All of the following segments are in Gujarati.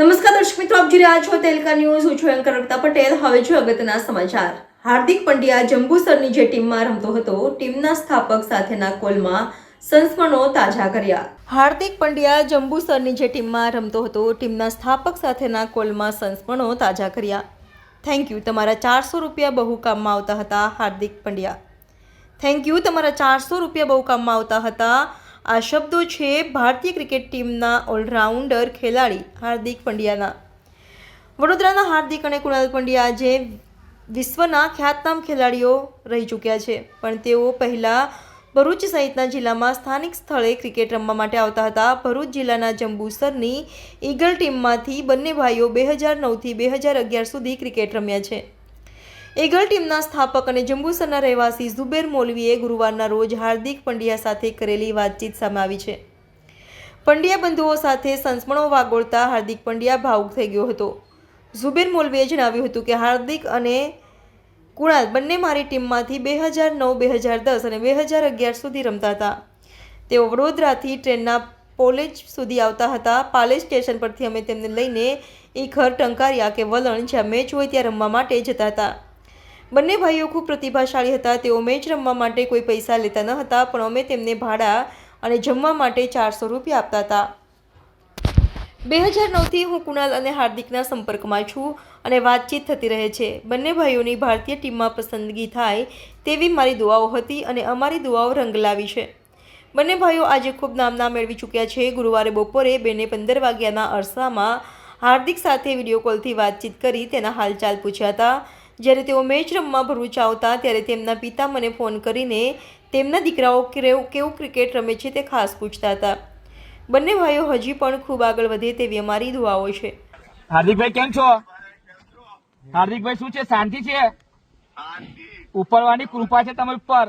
નમસ્કાર દર્શક મિત્રો, આપ જોઈ રહ્યા છો તેલકા ન્યૂઝ. હું છું એન્કર પટેલ. હવે જો અગત્યના સમાચાર. હાર્દિક પંડ્યા જંબુસરની જે ટીમમાં રમતો હતો, ટીમના સ્થાપક સાથેના કોલમાં સંસ્મરણો તાજા કર્યા. હાર્દિક પંડ્યા જંબુસરની જે ટીમમાં રમતો હતો, ટીમના સ્થાપક સાથેના કોલમાં સંસ્મરણો તાજા કર્યા. થેન્ક યુ તમારા ચારસો રૂપિયા બહુ કામમાં આવતા હતા હાર્દિક પંડ્યા. થેન્ક યુ તમારા ચારસો રૂપિયા બહુ કામમાં આવતા હતા આ શબ્દો છે ભારતીય ક્રિકેટ ટીમના ઓલરાઉન્ડર ખેલાડી હાર્દિક પંડ્યાના. વડોદરાના હાર્દિક અને કુણાલ પંડ્યા આજે વિશ્વના ખ્યાતનામ ખેલાડીઓ રહી ચૂક્યા છે, પણ તેઓ પહેલાં ભરૂચ સહિતના જિલ્લામાં સ્થાનિક સ્થળે ક્રિકેટ રમવા માટે આવતા હતા. ભરૂચ જિલ્લાના જંબુસરની ઈગલ ટીમમાંથી બંને ભાઈઓ બે હજાર નવથી બે હજાર અગિયાર સુધી ક્રિકેટ રમ્યા છે. એગલ ટીમના સ્થાપક અને જંબુસરના રહેવાસી ઝુબેર મોલવીએ ગુરુવારના રોજ હાર્દિક પંડ્યા સાથે કરેલી વાતચીત સામે આવી છે. પંડ્યા બંધુઓ સાથે સંસ્મરણો વાગોળતા હાર્દિક પંડ્યા ભાવુક થઈ ગયો હતો. ઝુબેર મોલવીએ જણાવ્યું હતું કે હાર્દિક અને કુણાલ બંને મારી ટીમમાંથી બે હજાર નવ, બે હજાર દસ અને બે હજાર અગિયાર સુધી રમતા હતા. તેઓ વડોદરાથી ટ્રેનના પોલેજ સુધી આવતા હતા. પાલેજ સ્ટેશન પરથી અમે તેમને લઈને ઈખર, ટંકારિયા કે વલણ જ્યાં મેચ હોય ત્યાં રમવા માટે જતા હતા. બંને ભાઈઓ ખૂબ પ્રતિભાશાળી હતા. તેઓ મેચ રમવા માટે કોઈ પૈસા લેતા ન હતા, પણ અમે તેમને ભાડા અને જમવા માટે ચારસો રૂપિયા આપતા હતા. બે હજાર નવથી હું કુણાલ અને હાર્દિકના સંપર્કમાં છું અને વાતચીત થતી રહે છે. બંને ભાઈઓની ભારતીય ટીમમાં પસંદગી થાય તેવી મારી દુઆઓ હતી અને અમારી દુઆઓ રંગ લાવી છે. બંને ભાઈઓ આજે ખૂબ નામના મેળવી ચૂક્યા છે. ગુરુવારે બપોરે બેને પંદર વાગ્યાના અરસામાં હાર્દિક સાથે વીડિયો કોલથી વાતચીત કરી તેના હાલચાલ પૂછ્યા હતા. જ્યારે તેઓ મેચ રમવા ભરૂચ આવતા ત્યારે તેમના પિતા મને ફોન કરીને તેમના દીકરાઓ કેવું કેવું ક્રિકેટ રમે છે તે ખાસ પૂછતા હતા. બંને ભાઈઓ હજી પણ ખૂબ આગળ વધે તેવી અમારી દુઆઓ છે. હાર્દિકભાઈ કેમ છો? હાર્દિકભાઈ શું છે? શાંતિ છે? ઉપરવાની કૃપા છે તમારી ઉપર?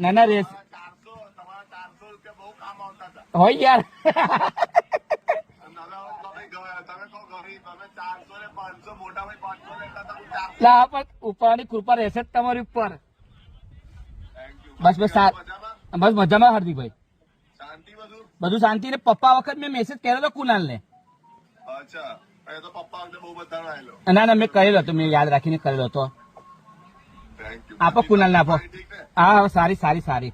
ના ના રેસ હોય યાર. ઉપરવાની કૃપા રહેશે તમારી ઉપર. બસ બસ બસ મજામાં હાર્દિકભાઈ બધું? શાંતિ ને પપ્પા વખત મેં મેસેજ કર્યો હતો કુનાલ ને ના ના મેં કરેલો હતો મેં યાદ રાખીને કરેલો હતો. આપો કુનાલ ને આપો હા સારી સારી સારી.